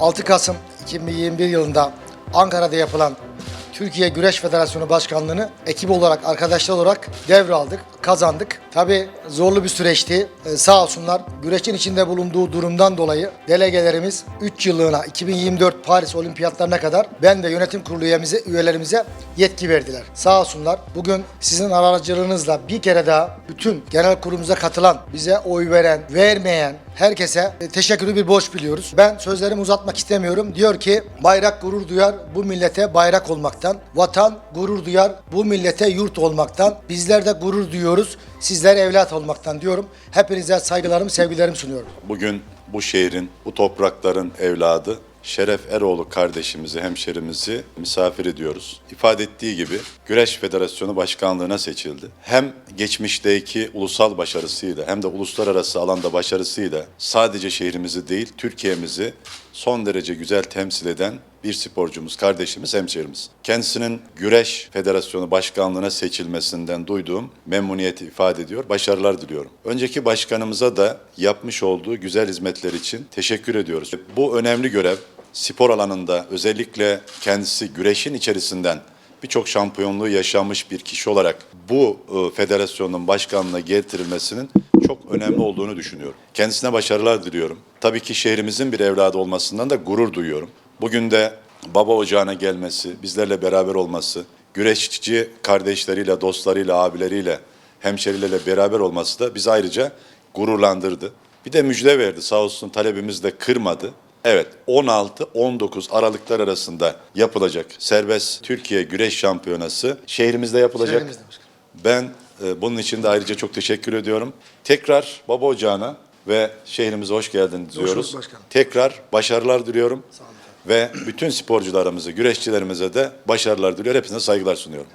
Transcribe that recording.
6 Kasım 2021 yılında Ankara'da yapılan Türkiye Güreş Federasyonu Başkanlığı'nı ekip olarak, arkadaşlar olarak devraldık, kazandık. Tabii zorlu bir süreçti. Ee, sağ olsunlar güreşin içinde bulunduğu durumdan dolayı delegelerimiz 3 yıllığına 2024 Paris Olimpiyatlarına kadar ben ve yönetim kurulu üyemize, üyelerimize yetki verdiler. Sağ olsunlar. Bugün sizin aracılığınızla bir kere daha bütün genel kurulumuza katılan, bize oy veren, vermeyen herkese e, teşekkürü bir borç biliyoruz. Ben sözlerimi uzatmak istemiyorum. Diyor ki bayrak gurur duyar bu millete bayrak olmaktan. Vatan gurur duyar bu millete yurt olmaktan. Bizler de gurur duyuyoruz sizler evlat olmaktan diyorum. Hepinize saygılarımı, sevgilerimi sunuyorum. Bugün bu şehrin, bu toprakların evladı Şeref Eroğlu kardeşimizi, hemşerimizi misafir ediyoruz. İfade ettiği gibi Güreş Federasyonu Başkanlığı'na seçildi. Hem geçmişteki ulusal başarısıyla hem de uluslararası alanda başarısıyla sadece şehrimizi değil Türkiye'mizi son derece güzel temsil eden bir sporcumuz, kardeşimiz, hemşerimiz. Kendisinin Güreş Federasyonu Başkanlığı'na seçilmesinden duyduğum memnuniyeti ifade ediyor. Başarılar diliyorum. Önceki başkanımıza da yapmış olduğu güzel hizmetler için teşekkür ediyoruz. Bu önemli görev spor alanında özellikle kendisi güreşin içerisinden birçok şampiyonluğu yaşamış bir kişi olarak bu e, federasyonun başkanlığına getirilmesinin çok önemli olduğunu düşünüyorum. Kendisine başarılar diliyorum. Tabii ki şehrimizin bir evladı olmasından da gurur duyuyorum. Bugün de baba ocağına gelmesi, bizlerle beraber olması, güreşçi kardeşleriyle, dostlarıyla, abileriyle, hemşerileriyle beraber olması da bizi ayrıca gururlandırdı. Bir de müjde verdi sağ olsun talebimiz de kırmadı. Evet 16-19 Aralıklar arasında yapılacak serbest Türkiye Güreş Şampiyonası şehrimizde yapılacak. Şehrimizde. Ben e, bunun için de ayrıca çok teşekkür ediyorum. Tekrar Baba Ocağı'na ve şehrimize hoş geldiniz diyoruz. bulduk başkanım. Tekrar başarılar diliyorum. olun efendim. Ve bütün sporcularımızı, güreşçilerimize de başarılar diliyor. Hepsine saygılar sunuyorum.